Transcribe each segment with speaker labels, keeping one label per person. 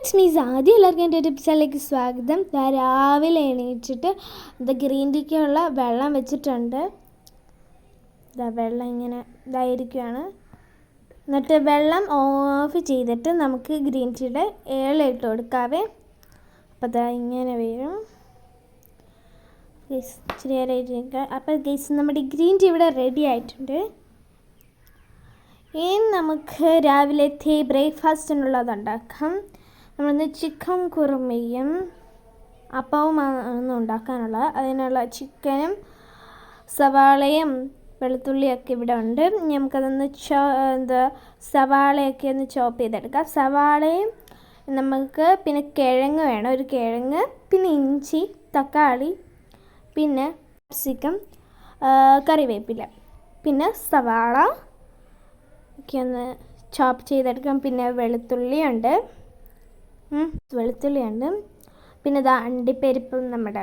Speaker 1: It's means ആദ്യം എല്ലാവർക്കും എന്റെ ടിപ്സിലേക്ക് സ്വാഗതം. ഞാൻ രാവിലെ എണീച്ചിട്ട് ഇത് ഗ്രീൻ ടീക്കുള്ള വെള്ളം വെച്ചിട്ടുണ്ട്. ഇതാ വെള്ളം ഇങ്ങനെ ഇതായിരിക്കുകയാണ് എന്നിട്ട് വെള്ളം ഓഫ് ചെയ്തിട്ട് നമുക്ക് ഗ്രീൻ ടീയുടെ ഏള ഇട്ട് കൊടുക്കാവേ. അപ്പോൾ ഇതാ ഇങ്ങനെ വരും ഗൈസ് ഇച്ചിരി ഏലായിട്ട് അപ്പോൾ ഗൈസ് നമ്മുടെ ഗ്രീൻ ടീ ഇവിടെ റെഡി ആയിട്ടുണ്ട്. ഇനി നമുക്ക് രാവിലത്തെ ബ്രേക്ക്ഫാസ്റ്റിനുള്ളത് ഉണ്ടാക്കാം. നമ്മളിന്ന് ചിക്കൻ കുറുമയും അപ്പവുമാണ് ഉണ്ടാക്കാനുള്ളത്. അതിനുള്ള ചിക്കനും സവാളയും വെളുത്തുള്ളിയൊക്കെ ഇവിടെ ഉണ്ട്. നമുക്കതൊന്ന് ചോ എന്താ സവാളയൊക്കെ ഒന്ന് ചോപ്പ് ചെയ്തെടുക്കാം. സവാളയും നമുക്ക് പിന്നെ കിഴങ്ങ് വേണം. ഒരു കിഴങ്ങ് പിന്നെ ഇഞ്ചി തക്കാളി പിന്നെ ക്യാപ്സിക്കം കറിവേപ്പില പിന്നെ സവാള. ഒക്കെ ഒന്ന് ചോപ്പ് ചെയ്തെടുക്കാം. പിന്നെ വെളുത്തുള്ളിയുണ്ട്. വെളുത്തുള്ളിയുണ്ട്. പിന്നെ ഇതാ അണ്ടിപ്പരിപ്പും നമ്മുടെ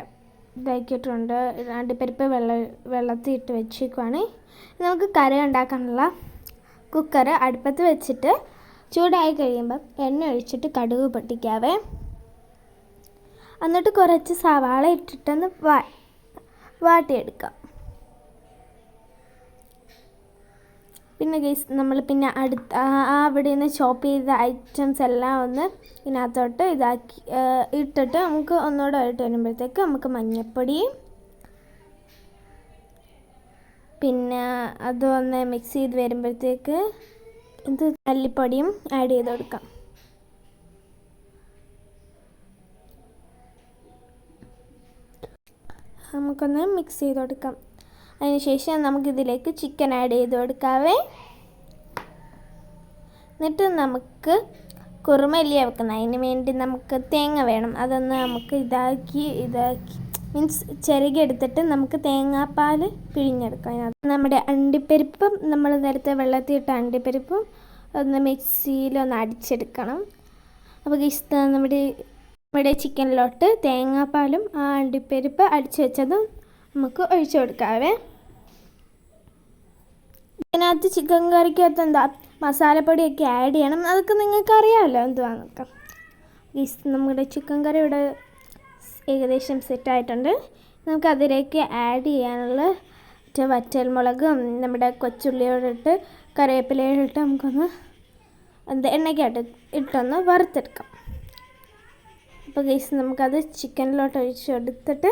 Speaker 1: ഇതാക്കിയിട്ടുണ്ട്. അണ്ടിപ്പരിപ്പ് വെള്ള വെള്ളത്തിൽ ഇട്ട് വെച്ചേക്കുവാണ്. നമുക്ക് കറി ഉണ്ടാക്കാനുള്ള കുക്കർ അടുപ്പത്ത് വെച്ചിട്ട് ചൂടായി കഴിയുമ്പം എണ്ണ ഒഴിച്ചിട്ട് കടുക് പൊട്ടിക്കാവേ. എന്നിട്ട് കുറച്ച് സവാള ഇട്ടിട്ടൊന്ന് വാ വാട്ടിയെടുക്കാം. പിന്നെ ഗൈസ് നമ്മൾ പിന്നെ അടുത്ത ആ- അവിടെ നിന്ന് ഷോപ്പ് ചെയ്ത ഐറ്റംസ് എല്ലാം ഒന്ന് ഇതിനകത്തോട്ട് ഇതാക്കി ഇട്ടിട്ട് നമുക്ക് ഒന്നുകൂടെ ഇട്ട് വരുമ്പോഴത്തേക്ക് നമുക്ക് മഞ്ഞൾപ്പൊടി പിന്നെ അത് ഒന്ന് മിക്സ് ചെയ്ത് വരുമ്പോഴത്തേക്ക് ഇത് മല്ലിപ്പൊടിയും ആഡ് ചെയ്ത് കൊടുക്കാം. നമുക്കൊന്ന് മിക്സ് ചെയ്ത് കൊടുക്കാം. അതിനുശേഷം നമുക്കിതിലേക്ക് ചിക്കൻ ആഡ് ചെയ്ത് കൊടുക്കാവേ. എന്നിട്ട് നമുക്ക് കുറുമല്ലിയ വെക്കണം അതിന് വേണ്ടി നമുക്ക് തേങ്ങ വേണം. അതൊന്ന് നമുക്ക് ഇതാക്കി ഇതാക്കി മീൻസ് ചിരകെടുത്തിട്ട് നമുക്ക് തേങ്ങാപ്പാൽ പിഴിഞ്ഞെടുക്കാം. നമ്മുടെ അണ്ടിപ്പരിപ്പും നമ്മൾ നേരത്തെ വെള്ളത്തിൽ ഇട്ട അണ്ടിപ്പരിപ്പും ഒന്ന് മിക്സിയിലൊന്ന് അടിച്ചെടുക്കണം. അപ്പോൾ ഇഷ്ടം നമ്മുടെ നമ്മുടെ ചിക്കനിലോട്ട് തേങ്ങാപ്പാലും ആ അണ്ടിപ്പരിപ്പ് അടിച്ചു വെച്ചതും നമുക്ക് ഒഴിച്ചു കൊടുക്കാവേ. ഇതിനകത്ത് ചിക്കൻ കറിക്കകത്ത് എന്താ മസാലപ്പൊടിയൊക്കെ ആഡ് ചെയ്യണം. അതൊക്കെ നിങ്ങൾക്ക് അറിയാമല്ലോ എന്തുവാന്നൊക്കെ നമ്മുടെ ചിക്കൻ കറി ഇവിടെ ഏകദേശം സെറ്റായിട്ടുണ്ട് നമുക്ക് അതിലേക്ക് ആഡ് ചെയ്യാനുള്ള മറ്റേ മുളകും നമ്മുടെ കൊച്ചുള്ളിയോടിട്ട് കറിവേപ്പിലയോടിട്ട് നമുക്കൊന്ന് എന്താ എണ്ണയ്ക്കായിട്ട് ഇട്ടൊന്ന് വറുത്തെടുക്കാം. അപ്പോൾ ഗൈസ് നമുക്കത് ചിക്കനിലോട്ട് ഒഴിച്ച് എടുത്തിട്ട്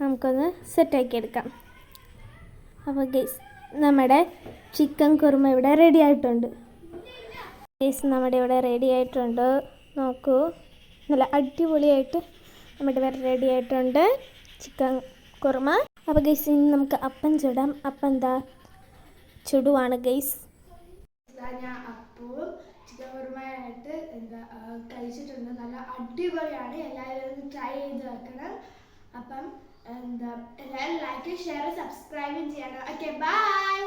Speaker 1: നമുക്കൊന്ന് സെറ്റാക്കി എടുക്കാം. അപ്പോൾ ഗൈസ് നമ്മുടെ ചിക്കൻ കുറുമ ഇവിടെ റെഡി ആയിട്ടുണ്ട്. ഗൈസ് നമ്മുടെ ഇവിടെ റെഡി ആയിട്ടുണ്ട്. നോക്കൂ. നല്ല അടിപൊളിയായിട്ട് നമ്മുടെ ഇവിടെ റെഡി ആയിട്ടുണ്ട് ചിക്കൻ കുറുമ. അപ്പോൾ ഗൈസ് ഇനി നമുക്ക് അപ്പം ചുടാം. അപ്പം എന്താ ചുടുവാണ് ഗൈസ്
Speaker 2: ഞാൻ അപ്പവും ചിക്കൻ കുറുമയായിട്ട് എന്താ കഴിച്ചിട്ടുണ്ട്. നല്ല അടിപൊളിയാണ്. എല്ലാവരും ട്രൈ ചെയ്ത് വെക്കണം. അപ്പം എന്താ എല്ലാവരും ലൈക്ക് ഷെയർ സബ്സ്ക്രൈബും ചെയ്യണം ഓക്കെ ബൈ